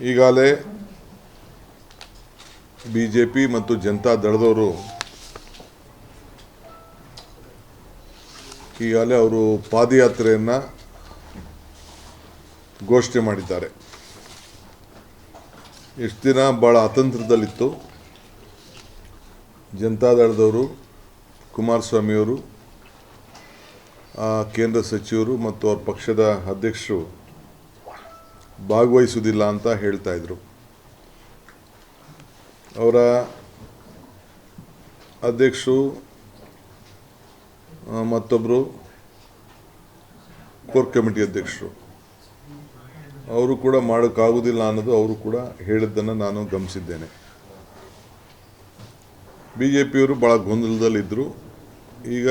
ಈಗಾಗಲೇ B J P ಮತ್ತು ಜನತಾ ದಳದವರು ಈಗಾಗಲೇ ಅವರು ಪಾದಯಾತ್ರೆಯನ್ನು ಘೋಷಣೆ ಮಾಡಿದ್ದಾರೆ. ಎಷ್ಟು ದಿನ ಭಾಳ ಅತಂತ್ರದಲ್ಲಿತ್ತು. ಜನತಾ ದಳದವರು, ಕುಮಾರಸ್ವಾಮಿಯವರು ಕೇಂದ್ರ ಸಚಿವರು ಮತ್ತು ಅವ್ರ ಪಕ್ಷದ ಅಧ್ಯಕ್ಷರು ಭಾಗವಹಿಸುವುದಿಲ್ಲ ಅಂತ ಹೇಳ್ತಾ ಇದ್ರು. ಅವರ ಅಧ್ಯಕ್ಷರು ಮತ್ತೊಬ್ಬರು ಕೋರ್ ಕಮಿಟಿ ಅಧ್ಯಕ್ಷರು. ಅವರು ಕೂಡ ಮಾಡೋಕ್ಕಾಗೋದಿಲ್ಲ ಅನ್ನೋದು ಅವರು ಕೂಡ ಹೇಳಿದ್ದನ್ನು ನಾನು ಗಮನಿಸಿದ್ದೇನೆ. ಬಿ ಜೆ ಪಿಯವರು ಭಾಳ ಗೊಂದಲದಲ್ಲಿದ್ದರು ಈಗ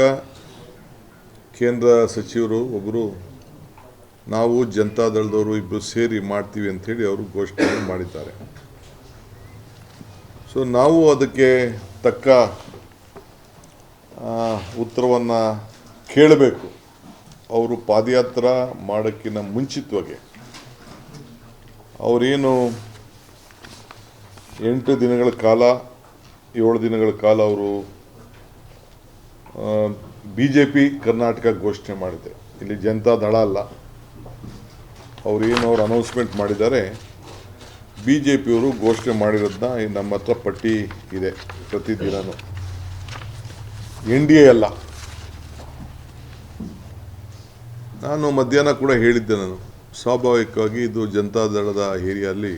ಕೇಂದ್ರ ಸಚಿವರು ಒಬ್ಬರು ನಾವು ಜನತಾದಳದವರು ಇಬ್ಬರು ಸೇರಿ ಮಾಡ್ತೀವಿ ಅಂಥೇಳಿ ಅವರು ಘೋಷಣೆ ಮಾಡಿದ್ದಾರೆ. ಸೊ ನಾವು ಅದಕ್ಕೆ ತಕ್ಕ ಉತ್ತರವನ್ನು ಕೇಳಬೇಕು. ಅವರು ಪಾದಯಾತ್ರೆ ಮಾಡೋಕ್ಕಿಂತ ಮುಂಚಿತವಾಗಿ. ಅವರೇನು ಎಂಟು ದಿನಗಳ ಕಾಲ, ಏಳು ದಿನಗಳ ಕಾಲ ಅವರು ಬಿ ಜೆ ಪಿ ಕರ್ನಾಟಕ ಘೋಷಣೆ ಮಾಡಿದೆ ಇಲ್ಲಿ ಜನತಾ ದಳ ಅಲ್ಲ ಏನು ಅವ್ರು ಅನೌನ್ಸ್ಮೆಂಟ್ ಮಾಡಿದ್ದಾರೆ ಬಿ ಜೆ ಪಿಯವರು ಘೋಷಣೆ ಮಾಡಿರೋದನ್ನ ನಮ್ಮ ಹತ್ರ ಪಟ್ಟಿ ಇದೆ ಪ್ರತಿದಿನ ಎನ್ ಡಿ ಎ ಅಲ್ಲ. ನಾನು ಮಧ್ಯಾಹ್ನ ಕೂಡ ಹೇಳಿದ್ದೆ ನಾನು. ಸ್ವಾಭಾವಿಕವಾಗಿ ಇದು ಜನತಾದಳದ ಏರಿಯಲ್ಲಿ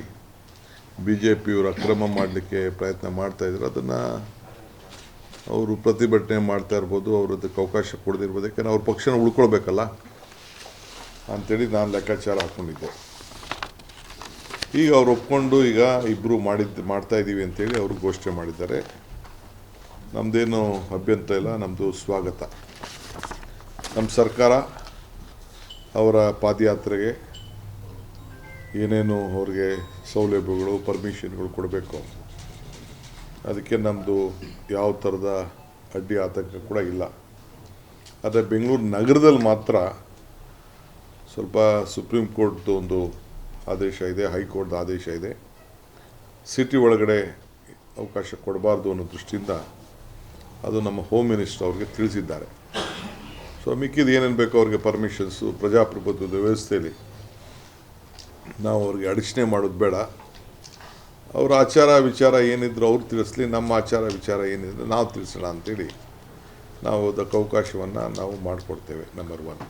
ಬಿ ಜೆ ಪಿಯವರು ಅಕ್ರಮ ಮಾಡಲಿಕ್ಕೆ ಪ್ರಯತ್ನ ಮಾಡ್ತಾಯಿದ್ರು ಅದನ್ನು ಅವರು ಪ್ರತಿಭಟನೆ ಮಾಡ್ತಾ ಇರ್ಬೋದು, ಅವರು ಅದಕ್ಕೆ ಅವಕಾಶ ಕೊಡದಿರ್ಬೋದು. ಯಾಕೆಂದರೆ ಅವ್ರ ಪಕ್ಷನ ಉಳ್ಕೊಳ್ಬೇಕಲ್ಲ. ಅಂಥೇಳಿ ನಾನು ಲೆಕ್ಕಾಚಾರ ಹಾಕ್ಕೊಂಡಿದ್ದೆ ಈಗ ಅವ್ರು ಒಪ್ಕೊಂಡು ಈಗ ಇಬ್ಬರು ಮಾಡಿದ್ದು ಮಾಡ್ತಾ ಇದ್ದೀವಿ ಅಂತೇಳಿ ಅವರು ಘೋಷಣೆ ಮಾಡಿದ್ದಾರೆ. ನಮ್ಮದೇನು ಅಭ್ಯಂತರ ಇಲ್ಲ ನಮ್ಮದು ಸ್ವಾಗತ. ನಮ್ಮ ಸರ್ಕಾರ ಅವರ ಪಾದಯಾತ್ರೆಗೆ ಏನೇನು ಅವ್ರಿಗೆ ಸೌಲಭ್ಯಗಳು, ಪರ್ಮಿಷನ್ಗಳು ಕೊಡಬೇಕು, ಅದಕ್ಕೆ ನಮ್ಮದು ಯಾವ ಥರದ ಅಡ್ಡಿ ಆತಂಕ ಕೂಡ ಇಲ್ಲ. ಆದರೆ ಬೆಂಗಳೂರು ನಗರದಲ್ಲಿ ಮಾತ್ರ ಸ್ವಲ್ಪ ಸುಪ್ರೀಂ ಕೋರ್ಟ್ದು ಒಂದು ಆದೇಶ ಇದೆ ಹೈಕೋರ್ಟ್ದು ಆದೇಶ ಇದೆ. ಸಿಟಿ ಒಳಗಡೆ ಅವಕಾಶ ಕೊಡಬಾರ್ದು ಅನ್ನೋ ದೃಷ್ಟಿಯಿಂದ ಅದು ನಮ್ಮ ಹೋಮ್ ಮಿನಿಸ್ಟರ್ ಅವ್ರಿಗೆ ತಿಳಿಸಿದ್ದಾರೆ. ಸೊ ಮಿಕ್ಕಿದ ಏನೇನು ಬೇಕೋ ಅವ್ರಿಗೆ ಪರ್ಮಿಷನ್ಸು ಪ್ರಜಾಪ್ರಭುತ್ವದ ವ್ಯವಸ್ಥೆಯಲ್ಲಿ ನಾವು ಅವ್ರಿಗೆ ಅಡಚಣೆ ಮಾಡೋದು ಬೇಡ. ಅವ್ರ ಆಚಾರ ವಿಚಾರ ಏನಿದ್ರು ಅವ್ರು ತಿಳಿಸ್ಲಿ, ನಮ್ಮ ಆಚಾರ ವಿಚಾರ ಏನಿದ್ರು ನಾವು ತಿಳಿಸೋಣ ಅಂತೇಳಿ ನಾವು ಅದಕ್ಕೆ ಅವಕಾಶವನ್ನು ನಾವು ಮಾಡಿಕೊಡ್ತೇವೆ ನಂಬರ್ ಒನ್